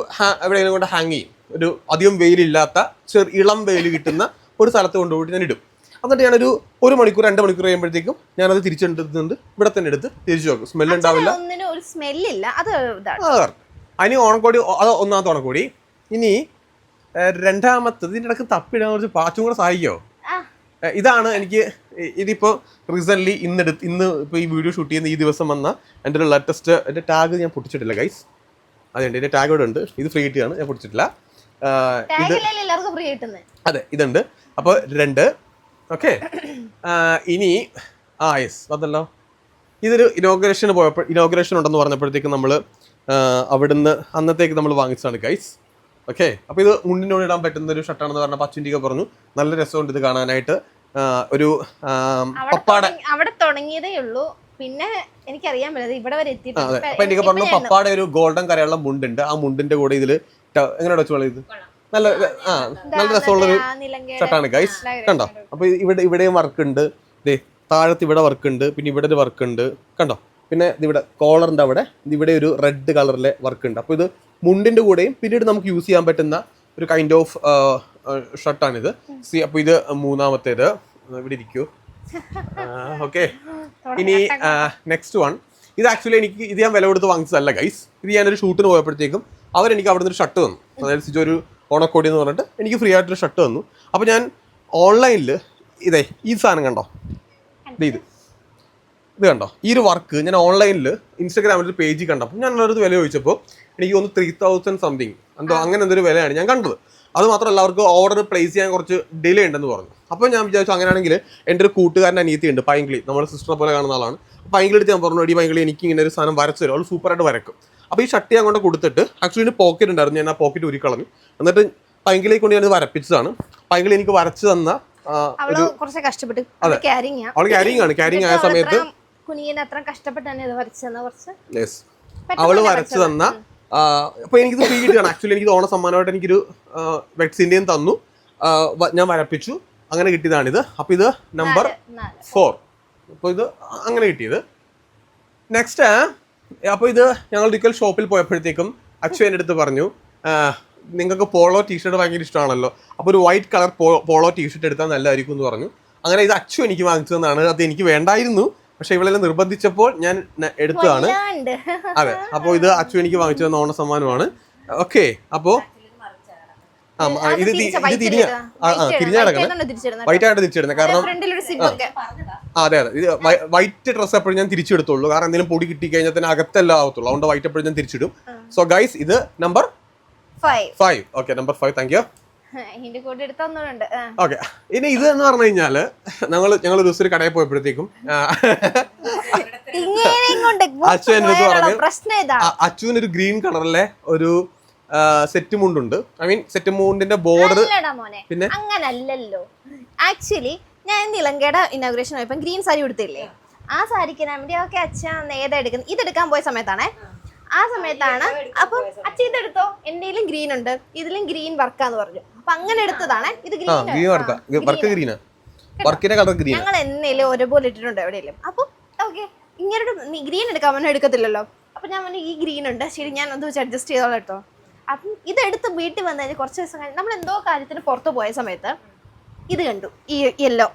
എവിടെയെങ്കിലും കൊണ്ട് ഹാങ് ചെയ്യും. ഒരു അധികം വെയിലില്ലാത്ത ചെറു ഇളം വെയിൽ കിട്ടുന്ന ഒരു സ്ഥലത്ത് കൊണ്ടുപോയിട്ട് ഞാൻ ഇടും. എന്നിട്ട് ഞാനൊരു ഒരു മണിക്കൂർ രണ്ട് മണിക്കൂർ കഴിയുമ്പോഴത്തേക്കും ഞാനത് തിരിച്ചെടുത്തുണ്ട് ഇവിടെ തന്നെ എടുത്ത് തിരിച്ചു നോക്കും സ്മെല്ല് ഉണ്ടാവില്ല. സ്മെല്ലില്ല അത്. അതിന് ഓണക്കോടി അത് ഒന്നാമത്തെ ഓണക്കോടി. ഇനി രണ്ടാമത്തെ രണ്ടാമത്തത് ഇതിന്റെ ഇടയ്ക്ക് തപ്പിടാൻ കുറച്ച് പാച്ചും കൂടെ സഹായിക്കോ ഇതാണ് എനിക്ക് ഇതിപ്പോൾ ഇതിപ്പോ റീസെന്റ് ഇന്ന് എടുത്ത് ഇന്ന് ഇപ്പോൾ ഈ വീഡിയോ ഷൂട്ട് ചെയ്യുന്ന ഈ ദിവസം വന്ന എന്റെ ഒരു ലേറ്റസ്റ്റ് എന്റെ ടാഗ് ഞാൻ പൊട്ടിച്ചിട്ടില്ല ഗൈസ് അതുണ്ട് എന്റെ ടാഗ് ഇവിടെ ഉണ്ട്. ഇത് ഫ്രീ കിട്ടിയാണ് ഞാൻ പൊട്ടിച്ചിട്ടില്ല. ഇത് അതെ ഇതുണ്ട്. അപ്പോൾ രണ്ട്. ഓക്കെ ഇനി ആ യെസ് അതല്ലോ ഇതൊരു ഇനോഗ്രേഷന് പോയപ്പോൾ ഇനോഗ്രേഷൻ ഉണ്ടെന്ന് പറഞ്ഞപ്പോഴത്തേക്ക് നമ്മൾ അവിടുന്ന് അന്നത്തേക്ക് നമ്മൾ വാങ്ങിച്ചതാണ് ഗൈസ് ഓക്കെ അപ്പോൾ ഇത് മുണ്ടിനോട് ഇടാൻ പറ്റുന്ന ഒരു ഷർട്ടാണെന്ന് പറഞ്ഞ പച്ചിന്റെയൊക്കെ പറഞ്ഞു. നല്ല രസമുണ്ട് ഇത് കാണാനായിട്ട്. ഒരു പപ്പാട അവിടെ തുടങ്ങിയതേ ഉള്ളൂ. പിന്നെ എനിക്കറിയാൻ പറ്റില്ല ഇവിടെ വരെ എത്തിയിട്ടുണ്ട് അപ്പൊ എനിക്ക് പറഞ്ഞു പപ്പാടെ ഒരു ഗോൾഡൻ കരയുള്ള മുണ്ടുണ്ട്. ആ മുണ്ടിന്റെ കൂടെ ഇതിൽ എങ്ങനെയാണ് വെച്ചോളൂ ഇത്? നല്ല ആ നല്ല രസമുള്ളൊരു ഷർട്ടാണ് ഗൈസ് കണ്ടോ? അപ്പൊ ഇവിടെ ഇവിടെയും വർക്ക് ഉണ്ട് ദേ താഴത്ത് ഇവിടെ വർക്ക് ഉണ്ട് പിന്നെ ഇവിടെ ഒരു വർക്ക് ഉണ്ട് കണ്ടോ? പിന്നെ ഇവിടെ കോളറിന്റെ അവിടെ ഇവിടെ ഒരു റെഡ് കളറിലെ വർക്ക് ഉണ്ട്. അപ്പൊ ഇത് മുണ്ടിന്റെ കൂടെയും പിന്നീട് നമുക്ക് യൂസ് ചെയ്യാൻ പറ്റുന്ന ഒരു കൈൻഡ് ഓഫ് ഷർട്ടാണിത് സി അപ്പൊ ഇത് മൂന്നാമത്തേത്. ഇവിടെ ഇരിക്കൂ. ഓക്കെ ഇനി നെക്സ്റ്റ് വൺ ഇത് ആക്ച്വലി എനിക്ക് ഇത് ഞാൻ വില കൊടുത്ത് വാങ്ങിച്ചതല്ല ഗൈസ് ഇത് ഞാനൊരു ഷൂട്ടിന് പോയപ്പോഴത്തേക്കും അവരെനിക്ക് അവിടെ നിന്ന് ഒരു ഷർട്ട് തന്നു. അതായത് സിജോ ഒരു ഓണക്കോടി എന്ന് പറഞ്ഞിട്ട് എനിക്ക് ഫ്രീ ആയിട്ടൊരു ഷർട്ട് തന്നു. അപ്പോൾ ഞാൻ ഓൺലൈനിൽ ഇതേ ഈ സാധനം കണ്ടോ? ഇത്. ഇത് കണ്ടോ? ഈ ഒരു വർക്ക് ഞാൻ ഓൺലൈനിൽ ഇൻസ്റ്റാഗ്രാമിൽ ഒരു പേജ് കണ്ടപ്പോൾ ഞാൻ അവരത് വില ചോദിച്ചപ്പോൾ എനിക്ക് ഒന്ന് ത്രീ തൗസൻഡ് സംതിങ് എന്തോ അങ്ങനെ എന്തൊരു വിലയാണ് ഞാൻ കണ്ടത്. അത് മാത്രമല്ല അവർക്ക് ഓർഡർ പ്ലേസ് ചെയ്യാൻ കുറച്ച് ഡിലേ ഉണ്ടെന്ന് പറഞ്ഞു. അപ്പോൾ ഞാൻ വിചാരിച്ചു അങ്ങനെയാണെങ്കിൽ എന്റെ ഒരു കൂട്ടുകാരന്റെ അനിയത്തി ഉണ്ട് പൈങ്കിളി. നമ്മുടെ സിസ്റ്ററെ പോലെ കാണുന്ന ആളാണ്. പൈങ്കിളി എടുത്ത് ഞാൻ പറഞ്ഞു എടി പൈങ്കിളി എനിക്ക് ഇങ്ങനെ ഒരു സാധനം വരച്ചു തരും അവൾ സൂപ്പറായിട്ട് വരക്കും. അപ്പോൾ ഈ ഷട്ടി ഞാൻ കൊണ്ട് കൊടുത്തിട്ട് ആക്ച്വലി പോക്കറ്റ് ഉണ്ടായിരുന്നു ഞാൻ ആ പോക്കറ്റ് ഉരുക്കളഞ്ഞു എന്നിട്ട് പൈങ്കിളിയെ കൊണ്ട് ഞാനത് വരപ്പിച്ചതാണ്. പൈങ്കിളി എനിക്ക് വരച്ചു തന്ന അവൾ കുറച്ച് കഷ്ടപ്പെട്ട് അവൾ ക്യാരിങ് ആണ്. ക്യാരിങ് ആയ സമയത്ത് അത്ര കഷ്ടപ്പെട്ടാണ് ഇത് കുറച്ച് അവൾ വരച്ചു തന്ന ആ, അപ്പൊ എനിക്കിത് ഫ്രീ കിട്ടിയാണ് ആക്ച്വലി എനിക്ക് ഓണ സമ്മാനമായിട്ട് എനിക്കൊരു വെക്സിന്റെയും തന്നു. ഞാൻ വരപ്പിച്ചു. അങ്ങനെ കിട്ടിയതാണിത്. അപ്പൊ ഇത് നമ്പർ. ഫോർ അപ്പോൾ ഇത് അങ്ങനെ കിട്ടിയത്. നെക്സ്റ്റ് അപ്പോൾ ഇത് ഞങ്ങൾ ഒരിക്കൽ ഷോപ്പിൽ പോയപ്പോഴത്തേക്കും അച്ചു എന്റെ അടുത്ത് പറഞ്ഞു നിങ്ങൾക്ക് പോളോ ടീഷർട്ട് ഭയങ്കര ഇഷ്ടമാണല്ലോ. അപ്പോൾ ഒരു വൈറ്റ് കളർ പോളോ ടീഷർട്ട് എടുത്താൽ നല്ലതായിരിക്കും എന്ന് പറഞ്ഞു. അങ്ങനെ ഇത് അച്ചു എനിക്ക് വാങ്ങിച്ചു തന്നതാണ് അത് എനിക്ക് വേണ്ടായിരുന്നു. പക്ഷെ ഇവളെല്ലാം നിർബന്ധിച്ചപ്പോൾ ഞാൻ എടുത്തതാണ്. അതെ അപ്പോൾ ഇത് അച്ചു എനിക്ക് വാങ്ങിച്ചു തന്ന ഓണ സമ്മാനമാണ്. ഓക്കെ അപ്പോ ആ ഇത് ഇത് തിരിഞ്ഞ ഇടുക. ആ ആ white തിരിഞ്ഞ ഇടുക. കിടക്കണം white ആയതുകൊണ്ട് തിരിച്ചിടുന്നത്. വൈറ്റ് ആയിട്ട് തിരിച്ചിടുന്നത് കാരണം ആ, അതെ അതെ. ഇത് വൈറ്റ് ഡ്രസ്സ് എപ്പോഴും ഞാൻ തിരിച്ചെടുത്തുള്ളൂ. കാരണം എന്തെങ്കിലും പൊടി കിട്ടി കഴിഞ്ഞാൽ തന്നെ അകത്തല്ല ആവത്തുള്ളൂ. അതുകൊണ്ട് വൈറ്റ് എപ്പോഴും ഞാൻ തിരിച്ചിടും. സോ ഗൈസ് ഇത് number five five okay number five thank you okay. ഇനി ഇത് എന്ന് പറഞ്ഞു കഴിഞ്ഞാൽ ഞങ്ങൾ ഞങ്ങൾ ഒരു ദിവസം ഒരു കടയിൽ പോയപ്പോഴത്തേക്കും അച്ഛൻ പറഞ്ഞു പ്രശ്നം ഇതാ അ- അച്ചുവിന് ഒരു ഗ്രീൻ കളറിലെ ഒരു സെറ്റ് മുണ്ടുണ്ട് ഐ മീൻ സെറ്റ് മുണ്ടിന്റെ ബോർഡർ അല്ലടാ മോനെ പിന്നെ? അങ്ങനല്ലല്ലോ. ആക്ച്വലി ഞാൻ നിലങ്കയുടെ ഇനോഗ്രേഷൻ പോയപ്പോ ഗ്രീൻ സാരി കൊടുത്തില്ലേ ആ സാരിക്ക് ഞാൻ വേണ്ടി ഓക്കെ അച്ഛൻ ഏതാ എടുക്കുന്നത് ഇതെടുക്കാൻ പോയ സമയത്താണേ. ആ സമയത്താണ് അപ്പം അച്ഛൻ ഇതെടുത്തോ എന്റെയിലും ഗ്രീൻ ഉണ്ട്. ഇതിലും ഗ്രീൻ വർക്കാന്ന് പറഞ്ഞു. അപ്പൊ അങ്ങനെ എടുത്തതാണ്. ഇത് ആ ഗ്രീൻ വർക്കാ വർക്ക് ഗ്രീനാ വർക്കിന്റെ കളർ ഗ്രീൻ ഞങ്ങൾ എന്നേലും ഒരുപോലെ ഇട്ടിട്ടുണ്ട് എവിടെയെങ്കിലും. അപ്പൊ ഓക്കെ ഇങ്ങനൊരു ഗ്രീൻ എടുക്കാൻ പറഞ്ഞാൽ എടുക്കത്തില്ലല്ലോ. അപ്പൊ ഞാൻ പറഞ്ഞു ഈ ഗ്രീൻ ഉണ്ട്. ശരി ഞാൻ അത് വെച്ച് അഡ്ജസ്റ്റ് ചെയ്തോളാം കേട്ടോ. അപ്പം ഇതെടുത്ത് വീട്ടിൽ വന്നു കഴിഞ്ഞാൽ കുറച്ച് ദിവസം കഴിഞ്ഞ് നമ്മൾ എന്തോ കാര്യത്തിന് പുറത്ത് പോയ സമയത്ത് ഇത് കണ്ടു. ഈ യെല്ലോ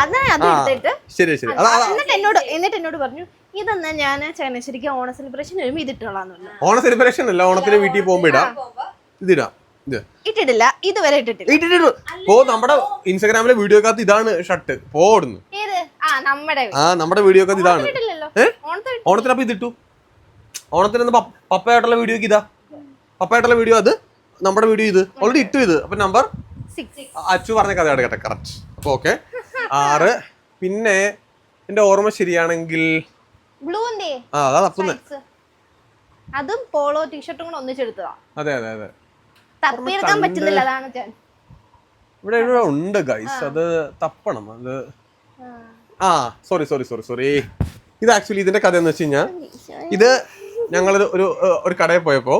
അത് എടുത്തിട്ട് ശരി ശരി. അതാ അതാ. എന്നിട്ട് എന്നോട് എന്നിട്ട് എന്നോട് പറഞ്ഞു ഇതെന്നാ ഞാൻ ചങ്ങനാശ്ശേരിക്ക് ഓണ സെലിബ്രേഷൻ വരുമ്പോൾ ഇതിട്ടോളാന്ന് ഓണ സെലിബ്രേഷൻ അല്ല ഓണത്തിന് വീട്ടിൽ പോകുമ്പോ ഇടാം. ഇതിടാം. ഇത് ഇട്ടിട്ടില്ല. ഇതുവരെ ഇട്ടിട്ടില്ല. ഇട്ടിട്ടു പോ നമ്മുടെ ഇൻസ്റ്റാഗ്രാമിലെ വീഡിയോക്കകത്ത് ഇതാണ് ഷർട്ട്. പോടുന്നു ഏത്? ആ നമ്മുടെ ആ നമ്മുടെ വീഡിയോക്കകത്ത് ഇതാണ്? ഓണത്തിന് അപ്പൊ ഇതിട്ടു. ഓണത്തിന് പപ്പയായിട്ടുള്ള വീഡിയോക്ക് ഇതാ. പപ്പയായിട്ടുള്ള വീഡിയോ അത്. നമ്മുടെ വീഡിയോ ഇത്. ഓൾറെഡി ഇട്ടു ഇത്. അപ്പൊ നമ്പർ അച്ചു പറഞ്ഞ കഥ കേട്ടെ കറക്റ്റ് അപ്പൊ ഓക്കെ ആറ്. പിന്നെ എന്റെ ഓർമ്മ ശരിയാണെങ്കിൽ ബ്ലൂന്റെ ആ അതാ തപ്പുന്നെ. അതും പോളോ ടീഷർട്ടും കൂടെ ഒന്നിച്ചെടുത്തതാ. അതെ അതെ അതെ. തപ്പിയെടുക്കാൻ പറ്റുന്നില്ല അതാണ് ഇവിടെ ഇവിടെ ഉണ്ട് ഗൈസ് അത് തപ്പണം അത് ആ. സോറി സോറി സോറി സോറി ഇത് ആക്ച്വലി ഇതിന്റെ കഥ എന്ന് വെച്ച് കഴിഞ്ഞാൽ ഇത് ഞങ്ങളൊരു ഒരു ഒരു കടയിൽ പോയപ്പോ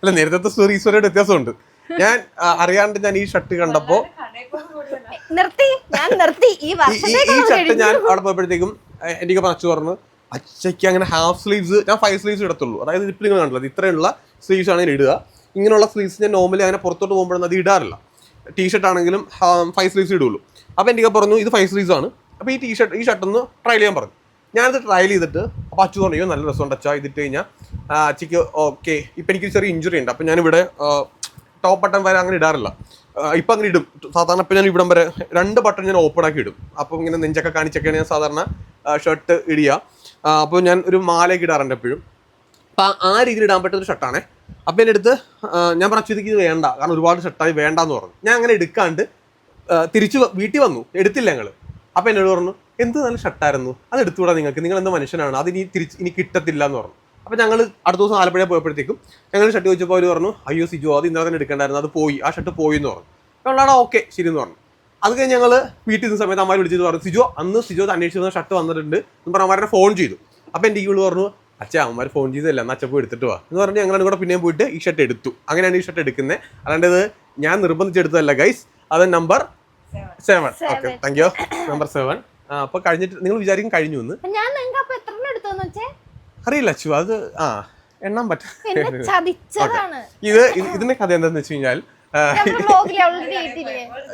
അല്ല നേരത്തെ സ്റ്റോറി ഈശ്വരയുടെ വ്യത്യാസമുണ്ട്. ഞാൻ അറിയാണ്ട് ഞാൻ ഈ ഷർട്ട് കണ്ടപ്പോ നിർത്തി ഞാൻ നിർത്തി. ഈ ഷർട്ട് ഞാൻ അവിടെ പോയപ്പോഴത്തേക്കും എനിക്ക് പറഞ്ഞു പറഞ്ഞു അച്ഛയ്ക്ക് അങ്ങനെ ഹാഫ് സ്ലീവ്സ് ഞാൻ ഫൈവ് സ്ലീവ്സ് ഇടത്തുള്ളൂ. അതായത് ഇപ്പം നിങ്ങൾ കണ്ടത് ഇത്രയുള്ള സ്ലീവ്സ് ആണ് ഇടുക. ഇങ്ങനെയുള്ള സ്ലീവ്സ് ഞാൻ നോർമലി അങ്ങനെ പുറത്തോട്ട് പോകുമ്പോഴൊന്നും അത് ഇടാറില്ല. ടീഷർട്ട് ആണെങ്കിലും ഫൈവ് സ്ലീവ്സ് ഇടുള്ളൂ. അപ്പോൾ എന്റെ പറഞ്ഞു ഇത് ഫൈവ് സ്ലീവ്സ് ആണ്. അപ്പോൾ ഈ ടീഷർട്ട് ഈ ഷർട്ട് ഒന്ന് ട്രയൽ ചെയ്യാൻ പറഞ്ഞു. ഞാനത് ട്രയൽ ചെയ്തിട്ട് അപ്പോൾ അച്ചു പറഞ്ഞു "അയ്യോ, നല്ല രസമുണ്ട് അച്ഛാ ഇതിട്ട് കഴിഞ്ഞാൽ അച്ഛയ്ക്ക് ഓക്കെ. ഇപ്പം എനിക്ക് ചെറിയ ഇഞ്ചുറി ഉണ്ട്. അപ്പോൾ ഞാനിവിടെ ടോപ്പ് ബട്ടൺ വരെ അങ്ങനെ ഇടാറില്ല. ഇപ്പം അങ്ങനെ ഇടും. സാധാരണ ഇപ്പം ഞാൻ ഇവിടം വരെ രണ്ട് ബട്ടൺ ഞാൻ ഓപ്പൺ ആക്കി ഇടും. അപ്പം ഇങ്ങനെ നെഞ്ചൊക്കെ കാണിച്ചൊക്കെയാണ് ഞാൻ സാധാരണ ഷർട്ട് ഇടുക. അപ്പോൾ ഞാൻ ഒരു മാലയൊക്കെ ഇടാറുണ്ട് എപ്പോഴും. അപ്പം ആ രീതിയിൽ ഇടാൻ പറ്റുന്ന ഷർട്ടാണേ അപ്പം എന്റെ അടുത്ത് ഞാൻ പറഞ്ഞു ഇതിക്ക് ഇത് വേണ്ട. കാരണം ഒരുപാട് ഷർട്ടായി വേണ്ടാന്ന് പറഞ്ഞു. ഞാൻ അങ്ങനെ എടുക്കാണ്ട് തിരിച്ച് വീട്ടിൽ വന്നു. എടുത്തില്ല ഞങ്ങൾ അപ്പം എന്നോട് പറഞ്ഞു എന്ത് നല്ല ഷർട്ടായിരുന്നു അത് എടുത്തുകൂടാ നിങ്ങൾക്ക്. നിങ്ങൾ എന്താ മനുഷ്യനാണ്? അത് ഇനി തിരിച്ച് ഇനി കിട്ടത്തില്ല എന്ന് പറഞ്ഞു. അപ്പം ഞങ്ങൾ അടുത്ത ദിവസം ആലപ്പുഴ പോയപ്പോഴത്തേക്കും ഞങ്ങൾ ഷർട്ട് ചോദിച്ചപ്പോൾ അവർ പറഞ്ഞു അയ്യോ സിജോ അത് ഇന്നലെ തന്നെ എടുക്കണ്ടായിരുന്നു. അത് പോയി. ആ ഷർട്ട് പോയി എന്ന് പറഞ്ഞു ഞങ്ങളാടാ ഓക്കെ ശരി എന്ന് പറഞ്ഞു. അത് കഴിഞ്ഞ് ഞങ്ങൾ വീട്ടിൽ നിന്ന് സമയത്ത് അമ്മ വിളിച്ചിട്ട് പറഞ്ഞു സിജോ അന്ന് സിജോ അന്വേഷിച്ചിരുന്ന ഷർട്ട് വന്നിട്ടുണ്ട് എന്ന് പറഞ്ഞ അമ്മമാരെ ഫോൺ ചെയ്തു. അപ്പം എന്റെ ഈ പറഞ്ഞു അച്ഛാ അമ്മമാർ ഫോൺ ചെയ്തല്ല എന്നാൽ അച്ഛൻ പോയി എടുത്തിട്ട് വാ. എന്ന് പറഞ്ഞ് ഞങ്ങളാണ് കൂടെ പിന്നെയും പോയിട്ട് ഈ ഷർട്ട് എടുത്തു. അങ്ങനെയാണ് ഈ ഷർട്ട് എടുക്കുന്നത് അല്ലാണ്ട് ഇത് ഞാൻ നിർബന്ധിച്ചെടുത്തതല്ല ഗൈസ് അത് number seven okay thank you number seven അപ്പൊ കഴിഞ്ഞിട്ട് നിങ്ങൾ വിചാരിക്കും കഴിഞ്ഞു എന്ന്. അറിയില്ല അച്ചു അത് ആ എണ്ണാൻ പറ്റും ഇത് ഇത് ഇതിന്റെ കഥ എന്താന്ന് വെച്ച് കഴിഞ്ഞാൽ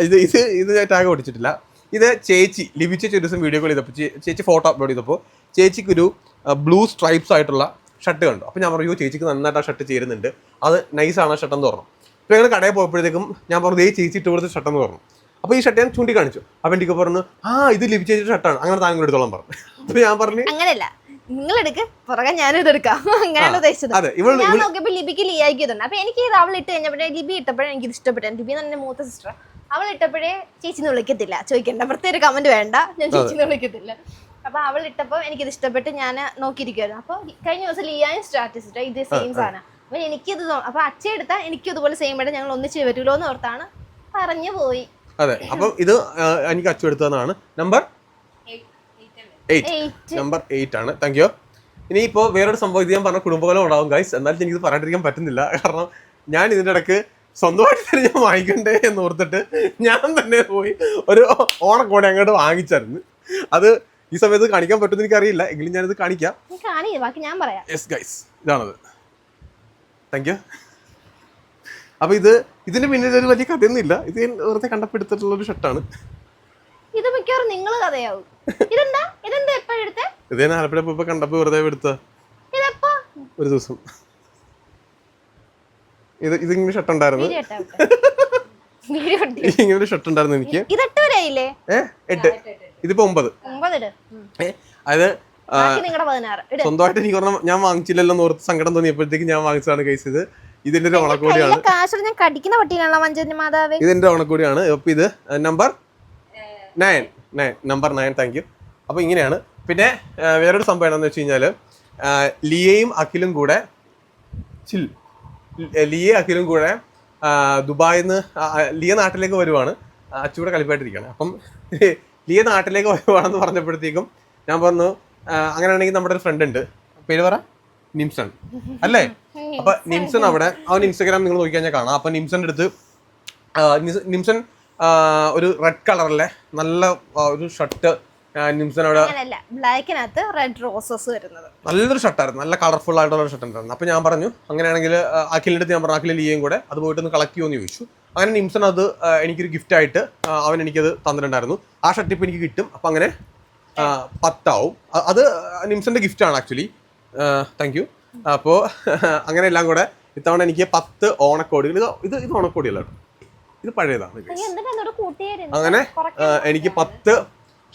ഇത് ഇത് ഇത് ടാഗ് ഓടിച്ചിട്ടില്ല. ഇത് ചേച്ചി ലിബി ചേച്ചി ഒരു ദിവസം വീഡിയോ കോൾ ചെയ്തപ്പോൾ ചേച്ചി ഫോട്ടോ അപ്ലോഡ് ചെയ്തപ്പോൾ ചേച്ചിക്ക് ഒരു ബ്ലൂ സ്ട്രൈപ്സ് ആയിട്ടുള്ള ഷർട്ട് കണ്ടു? അപ്പോൾ ഞാൻ പറഞ്ഞു ചേച്ചിക്ക് നന്നായിട്ട് ആ ഷർട്ട് ചേരുന്നുണ്ട്. അത് നൈസാണ് ആ ഷർട്ടെന്ന് പറഞ്ഞു. അപ്പോൾ ഞങ്ങൾ കടയിൽ പോയപ്പോഴത്തേക്കും ഞാൻ പറഞ്ഞു ഈ ചേച്ചി ഇട്ട് കൊടുത്ത ഷർട്ടെന്ന് പറഞ്ഞു. അപ്പോൾ ഈ ഷർട്ട് ഞാൻ ചൂണ്ടിക്കാണിച്ചു. അപ്പോൾ എനിക്ക് പറഞ്ഞു ആ ഇത് ലിബി ചേച്ചിയുടെ ഷർട്ടാണ് അങ്ങനെ താങ്കൾ എടുത്തോളം പറഞ്ഞു. അപ്പോൾ ഞാൻ പറഞ്ഞു അങ്ങനെയല്ല. നിങ്ങൾ എടുക്ക്. പുറകെ ഞാനിത് എടുക്കാം. അങ്ങനെയാണ് ഉദ്ദേശിച്ചത്. ഞാൻ നോക്കിയപ്പോ ലിബിക്ക് ലിയായിക്ക് ഇതുണ്ട് അപ്പൊ എനിക്ക് ഇത് അവൾ ഇട്ട് കഴിഞ്ഞപ്പോഴേ ലിബി ഇട്ടപ്പോഴേ എനിക്ക് ഇഷ്ടപ്പെട്ടു. ലിബി എന്നെ മൂത്ത സിസ്റ്റർ അവൾ ഇട്ടപ്പോഴേ ചേച്ചിന്ന് വിളിക്കത്തില്ല. ചോദിക്കണ്ട. പ്രത്യേക കമന്റ് വേണ്ട. ഞാൻ ചേച്ചിന്ന് വിളിക്കത്തില്ല. അപ്പൊ അവൾ ഇട്ടപ്പോ എനിക്കിത് ഇഷ്ടപ്പെട്ട് ഞാൻ നോക്കിയിരിക്കുവായിരുന്നു. അപ്പൊ കഴിഞ്ഞ ദിവസം ലിയായും സ്റ്റാറ്റസ് ഇട്ടോ ഇത് സെയിം സാധനം. അപ്പൊ എനിക്കിത് തോ- അപ്പൊ അച്ഛ എടുത്താൽ എനിക്കും ഇതുപോലെ സെയിം ആയിട്ട് ഞങ്ങൾ ഒന്നിച്ച് വരുമല്ലോ എന്ന് ഓർത്താണ് പറഞ്ഞു പോയി. അതെ അപ്പം ഇത് എനിക്ക് അച്ചു എടുത്തതാണ് നമ്പർ. നമ്പർ എയ്റ്റ് ആണ്. താങ്ക് യു ഇനി ഇപ്പോൾ വേറൊരു സംഭവം ഇത് ഞാൻ പറഞ്ഞ കുടുംബകലം ഉണ്ടാവും ഗൈസ് എന്നാലും എനിക്കിത് പറയാണ്ടിരിക്കാൻ പറ്റുന്നില്ല. കാരണം ഞാൻ ഇതിന്റെ ഇടയ്ക്ക് സ്വന്തമായിട്ട് തന്നെ ഞാൻ വാങ്ങിക്കണ്ടേ എന്ന് ഓർത്തിട്ട് ഞാൻ തന്നെ പോയി ഒരു ഓണക്കോടി അങ്ങോട്ട് വാങ്ങിച്ചായിരുന്നു. അത് ഈ സമയത്ത് കാണിക്കാൻ പറ്റുമെന്ന് എനിക്കറിയില്ല. എങ്കിലും ഞാനിത് കാണിക്കാം. ബാക്കി ഞാൻ പറയാം. യെസ് ഗൈസ് ഇതാണത്. താങ്ക് യു അപ്പോൾ ഇത് ഇതിന് പിന്നിൽ ഒരു വലിയ കഥയൊന്നും ഇല്ല ഇത് ഞാൻ വെറുതെ കണ്ടപ്പെടുത്തിട്ടുള്ള ഒരു ഷർട്ടാണ് ഇത് മിക്കവാറും നിങ്ങൾ കഥയാവും. ഇതെന്താ? ഇതെന്താ എപ്പോഴെടുത്തേ ഇത് ഞാൻ ആലപ്പുഴ കണ്ടപ്പോൾ വെറുതെ എടുത്ത ഒരു ദിവസം. ഇത് ഇതിങ്ങനെ ഷർട്ട് ഉണ്ടായിരുന്നു. ഇങ്ങനെ ഷർട്ട് ഉണ്ടായിരുന്നു എനിക്ക്. ഇത് എട്ട്. വരെയില്ലേ ഏ എട്ട്. ഇതിപ്പോ ഒമ്പത്. അതായത് സ്വന്തമായിട്ട് എനിക്ക് പറഞ്ഞ ഞാൻ വാങ്ങിച്ചില്ലല്ലോ ഓർത്ത് സങ്കടം തോന്നിയപ്പോഴത്തേക്ക് ഞാൻ വാങ്ങിച്ചതാണ് കേസ് ഇത്. ഇതിന്റെ ഒരു ഓണക്കോടിയാണ്. ഇതിന്റെ ഓണക്കോടിയാണ്. അപ്പൊ ഇത് number nine nine number nine thank you അപ്പൊ ഇങ്ങനെയാണ്. പിന്നെ വേറൊരു സംഭവം എന്താണെന്ന് വെച്ച് കഴിഞ്ഞാൽ ലിയയും അഖിലും കൂടെ ചിൽ ലിയ അഖിലും കൂടെ ദുബായിന്ന് ദുബായിൽ നിന്ന് ലിയ നാട്ടിലേക്ക് വരുവാണ്. അച്ചുകൂടെ കളിപ്പായിട്ടിരിക്കുകയാണ്. അപ്പം ലിയ നാട്ടിലേക്ക് പോയവാണെന്ന് പറഞ്ഞപ്പോഴത്തേക്കും ഞാൻ പറഞ്ഞു അങ്ങനെയാണെങ്കിൽ നമ്മുടെ ഒരു ഫ്രണ്ട് ഉണ്ട്. പേര് പറ? നിംസൺ. അല്ലേ? അപ്പൊ നിംസൺ. അവിടെ അവൻ ഇൻസ്റ്റാഗ്രാം നിങ്ങൾ നോക്കി കഴിഞ്ഞാൽ കാണാം. അപ്പൊ നിംസന്റെ അടുത്ത് നിംസൺ ഒരു റെഡ് കളറിലെ നല്ല ഒരു ഷർട്ട് നിംസൺ അവിടെ ബ്ലാക്കിനകത്ത് റെഡ് റോസസ് വരുന്നത്. നല്ലൊരു ഷർട്ടായിരുന്നു നല്ല കളർഫുൾ ആയിട്ടുള്ള ഷർട്ട് ഉണ്ടായിരുന്നു. അപ്പൊ ഞാൻ പറഞ്ഞു അങ്ങനെയാണെങ്കിൽ അഖിലിന്റെ അടുത്ത് ഞാൻ പറഞ്ഞു അഖിലെ ലീയും കൂടെ അത് പോയിട്ട് ഒന്ന് കളക്ട് ചെയ്യുമെന്ന് ചോദിച്ചു. അങ്ങനെ നിംസൺ അത് എനിക്കൊരു ഗിഫ്റ്റ് ആയിട്ട് ആ, അവൻ എനിക്കത് തന്നിട്ടുണ്ടായിരുന്നു. ആ ഷർട്ട് ഇപ്പോൾ എനിക്ക് കിട്ടും. അപ്പം അങ്ങനെ പത്താവും. അത് നിംസന്റെ ഗിഫ്റ്റാണ് ആണ് ആക്ച്വലി താങ്ക് യു അപ്പോൾ അങ്ങനെ എല്ലാം കൂടെ ഇത്തവണ എനിക്ക് പത്ത് ഓണക്കോടികൾ. ഇത് ഇത് ഓണക്കോടിയല്ല ഇത് പഴയതാണ് അങ്ങനെ എനിക്ക് പത്ത്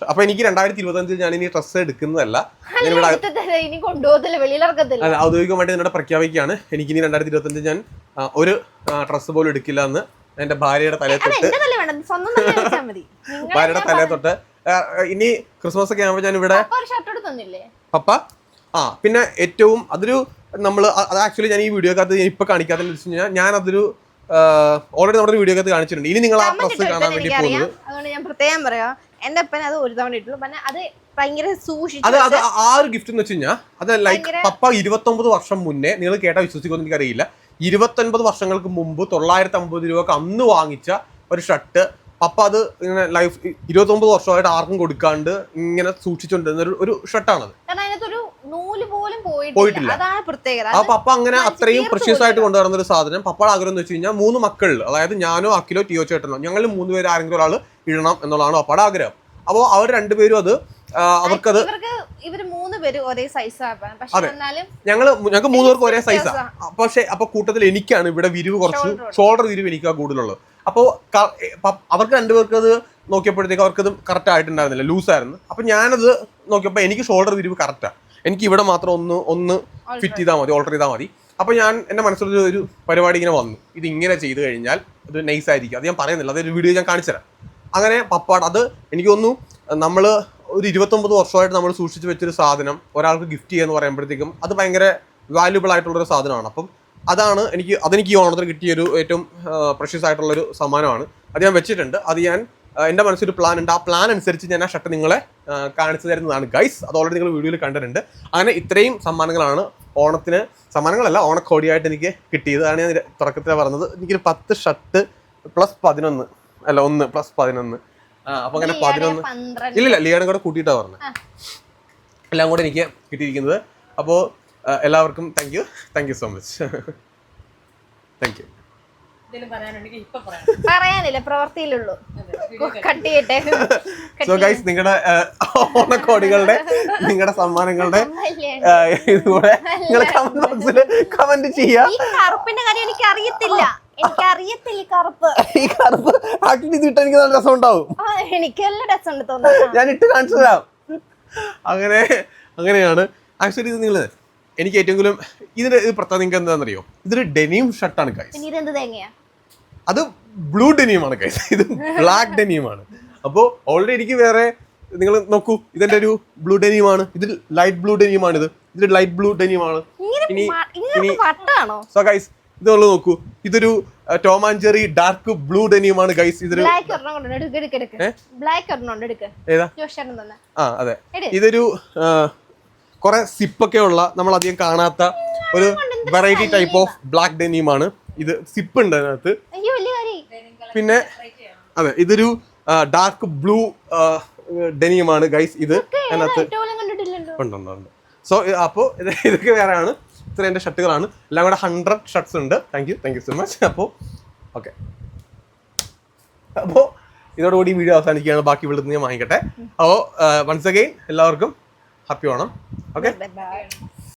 അപ്പൊ എനിക്ക് രണ്ടായിരത്തി ഇരുപത്തി അഞ്ചിൽ ഞാൻ ഇനി ഡ്രസ്സ് എടുക്കുന്നതല്ല ഔദ്യോഗികമായിട്ട് എന്നോട് പ്രഖ്യാപിക്കുകയാണ്. എനിക്ക് ഇനി രണ്ടായിരത്തി ഇരുപത്തഞ്ച് ഞാൻ ഒരു ഡ്രസ്സ് പോലും എടുക്കില്ല എന്ന് എന്റെ ഭാര്യയുടെ തലയെ തൊട്ട് ഭാര്യയുടെ തലയെ തൊട്ട്. ഇനി ക്രിസ്മസ് ഒക്കെ ആകുമ്പോൾ ഞാൻ ഇവിടെ പപ്പ? ആ പിന്നെ ഏറ്റവും അതൊരു നമ്മൾ അത് ആക്ച്വലി ഞാൻ ഈ വീഡിയോ ഞാൻ ഇപ്പൊ കാണിക്കാത്തതെന്ന് വെച്ച് കഴിഞ്ഞാൽ ഞാൻ അതൊരു ഓൾറെഡി നമ്മുടെ വീഡിയോ വീഡിയോക്കകത്ത് കാണിച്ചിട്ടുണ്ട്. ഇനി നിങ്ങൾ ആ ഡ്രസ് കാണാൻ വേണ്ടി പോകുന്നത്. അതുകൊണ്ട് ഞാൻ പ്രത്യേകം പറയാം. എന്റെ അപ്പൻ അത് ഒരു തവണ ഇട്ടുള്ളൂ. പിന്നെ അത് ഭയങ്കര അത് അത് ആ ഒരു ഗിഫ്റ്റ് എന്ന് വെച്ച് കഴിഞ്ഞാൽ അത് ലൈക്ക് പപ്പ ഇരുപത്തൊമ്പത് വർഷം മുന്നേ നിങ്ങൾ കേട്ടാ വിശ്വസിക്കുമെന്ന് എനിക്കറിയില്ല. ഇരുപത്തൊൻപത് വർഷങ്ങൾക്ക് മുമ്പ് തൊള്ളായിരത്തി അമ്പത് രൂപക്ക് അന്ന് വാങ്ങിച്ച ഒരു ഷർട്ട്. അപ്പം അത് ഇങ്ങനെ ലൈഫ് ഇരുപത്തൊമ്പത് വർഷമായിട്ട് ആർക്കും കൊടുക്കാണ്ട് ഇങ്ങനെ സൂക്ഷിച്ചുകൊണ്ടിരുന്ന ഒരു ഒരു ഷർട്ടാണത്. പോയിട്ടില്ല. അപ്പൊ ആ പപ്പ അങ്ങനെ അത്രയും പ്രഷ്യസ് ആയിട്ട് കൊണ്ടുവരുന്ന ഒരു സാധനം. പപ്പയുടെ ആഗ്രഹം എന്ന് വെച്ച് കഴിഞ്ഞാൽ മൂന്ന് മക്കളിൽ അതായത് ഞാനോ അഖിലോ ടിയോ ചേട്ടനോ ഞങ്ങൾ മൂന്ന് പേര് ആരെങ്കിലും ഒരാൾ ഇടണം എന്നുള്ളതാണ് പപ്പയുടെ ആഗ്രഹം. അപ്പോൾ അവർ രണ്ടുപേരും അത് അവർക്കത് ഇവർ മൂന്ന് പേര് ഒരേ സൈസ് ഞങ്ങൾ ഞങ്ങൾക്ക് മൂന്ന് പേർക്ക് ഒരേ സൈസാ പക്ഷെ അപ്പൊ കൂട്ടത്തിൽ എനിക്കാണ് ഇവിടെ വിരിവ് കുറച്ച് ഷോൾഡർ വിരിവ് എനിക്കാ കൂടുതലുള്ളത്. അപ്പോൾ അവർക്ക് രണ്ടുപേർക്ക് അത് നോക്കിയപ്പോഴത്തേക്ക് അവർക്കത് കറക്റ്റ് ആയിട്ടുണ്ടായിരുന്നില്ല. ലൂസായിരുന്നു അപ്പൊ ഞാനത് നോക്കിയപ്പോൾ എനിക്ക് ഷോൾഡർ വിരിവ് കറക്റ്റാ എനിക്ക് ഇവിടെ മാത്രം ഒന്ന് ഒന്ന് ഫിറ്റ് ചെയ്താൽ മതി ഓൾട്ടർ ചെയ്താൽ മതി. അപ്പൊ ഞാൻ എന്റെ മനസ്സിലൊരു ഒരു പരിപാടി ഇങ്ങനെ വന്നു. ഇത് ഇങ്ങനെ ചെയ്തു കഴിഞ്ഞാൽ അത് നൈസ് ആയിരിക്കും. അത് ഞാൻ പറയുന്നില്ല. അതൊരു വീഡിയോ ഞാൻ കാണിച്ചുതരാം. അങ്ങനെ പപ്പാട് അത് എനിക്ക് തോന്നുന്നു നമ്മൾ ഒരു ഇരുപത്തൊമ്പത് വർഷമായിട്ട് നമ്മൾ സൂക്ഷിച്ച് വെച്ചൊരു സാധനം ഒരാൾക്ക് ഗിഫ്റ്റ് ചെയ്യുക എന്ന് പറയുമ്പോഴത്തേക്കും അത് ഭയങ്കര വാല്യുബിൾ ആയിട്ടുള്ളൊരു സാധനമാണ്. അപ്പം അതാണ് എനിക്ക് അതെനിക്ക് ഈ ഓണത്തിന് കിട്ടിയൊരു ഏറ്റവും പ്രഷ്യസ് ആയിട്ടുള്ളൊരു സമ്മാനമാണ്. അത് ഞാൻ വെച്ചിട്ടുണ്ട്. അത് ഞാൻ എന്റെ മനസ്സിലൊരു പ്ലാൻ ഉണ്ട്. ആ പ്ലാൻ അനുസരിച്ച് ഞാൻ ആ ഷർട്ട് നിങ്ങളെ കാണിച്ചു തരുന്നതാണ്. ഗൈസ് അത് ഓൾറെഡി നിങ്ങൾ വീഡിയോയിൽ കണ്ടിട്ടുണ്ട്. അങ്ങനെ ഇത്രയും സമ്മാനങ്ങളാണ് ഓണത്തിന് സമ്മാനങ്ങളല്ല ഓണക്കോടിയായിട്ട് എനിക്ക് കിട്ടിയത് അതാണ് ഞാൻ തുടക്കത്തിൽ പറഞ്ഞത്. എനിക്കൊരു പത്ത് ഷർട്ട് പ്ലസ് പതിനൊന്ന് അല്ല ഒന്ന് പ്ലസ് പതിനൊന്ന്. അപ്പൊ അങ്ങനെ പതിനൊന്ന് ഇല്ല ഇല്ലില്ല ലിയാനും കൂടെ കൂട്ടിയിട്ടാ പറഞ്ഞത് എല്ലാം കൂടെ എനിക്ക് കിട്ടിയിരിക്കുന്നത്. അപ്പോൾ എല്ലാവർക്കും thank you thank you so much thank you പറയാനുണ്ടെങ്കിൽ ഇപ്പൊ പറയാം. പറയാനില്ല പ്രവർത്തിയിലുള്ളൂ. കട്ട് ചെയ്യട്ടെ. സോ ഗൈസ് നിങ്ങളുടെ ഓണക്കോടികളുടെ നിങ്ങളുടെ സമ്മാനങ്ങളുടെ ഇതുപോലെ ഇതുകൂടെ നിങ്ങൾ കമന്റ് ബോക്സിൽ കമന്റ് ചെയ്യാ. ഈ കറുപ്പിന്റെ കാര്യം എനിക്ക് അറിയത്തില്ല എനിക്ക് അറിയത്തില്ല ഈ കറുപ്പ്. ഈ കറുപ്പ് ആക്ച്വലി ഇത് എനിക്ക് നല്ല രസം ഉണ്ടാവും എനിക്ക് നല്ല രസമുണ്ട് തോന്നുന്നു. ഞാൻ ഇട്ട് കാണിച്ചു തരാം അങ്ങനെ അങ്ങനെയാണ്. ആക്ച്വലി ഇത് നിങ്ങൾ എനിക്ക് ഏറ്റവും കൂടുതൽ ഇതിന്റെ ഇത് പ്രത്യേകത നിങ്ങൾക്ക് എന്താണെന്നറിയോ? ഇതൊരു ഡെനിം ഷർട്ടാണ് ഇനി ഇതെന്ത് തേങ്ങയാ? അത് ബ്ലൂ ഡെനിയം ആണ് കൈസ് ഇത് ബ്ലാക്ക് ഡെനിയമാണ് അപ്പോൾ ഓൾറെഡി എനിക്ക് വേറെ നിങ്ങൾ നോക്കൂ ഇതെന്റെ ഒരു ബ്ലൂ ഡെനിയമാണ് ഇത് ലൈറ്റ് ബ്ലൂ ഡെനിയമാണ് ഇത്. ഇത് ലൈറ്റ് ബ്ലൂ ഡെനിയമാണ് ആണ്. ഇനി വട്ടാണോ? സോ ഗൈസ് ഇതുള്ളത് നോക്കൂ. ഇതൊരു Tom and Jerry dark blue ഡെനിയുമാണ് guys. ഇതൊരു ആ അതെ. ഇതൊരു കുറെ സിപ്പൊക്കെ ഉള്ള നമ്മൾ അധികം കാണാത്ത ഒരു വെറൈറ്റി ടൈപ്പ് ഓഫ് ബ്ലാക്ക് ഡെനിയുമാണ് ഇത് സിപ്പ് ഉണ്ട് അതിനകത്ത്. പിന്നെ അതെ ഇതൊരു ഡാർക്ക് ബ്ലൂ ഡെനിയുമാണ് ഗൈസ് ഇത് അതിനകത്ത് ഏറ്റവും കണ്ടിട്ടില്ലല്ലോ. ഉണ്ട് ഉണ്ട് ഉണ്ട്. സോ അപ്പോ ഇത് ഇതൊക്കെ വേറെയാണ്. ഇത്ര എന്റെ ഷർട്ടുകളാണ്. എല്ലാം കൂടെ ഹൺഡ്രഡ് ഷർട്ട്സ് ഉണ്ട്. Thank you thank you so much അപ്പോൾ ഓക്കെ അപ്പോൾ ഇതോടുകൂടി വീഡിയോ അവസാനിക്കുകയാണ്. ബാക്കി ഇവിടെ ഞാൻ വാങ്ങിക്കട്ടെ. അപ്പോൾ വൺസ് അഗെയിൻ എല്ലാവർക്കും ഹാപ്പി ഓണം. ഓക്കെ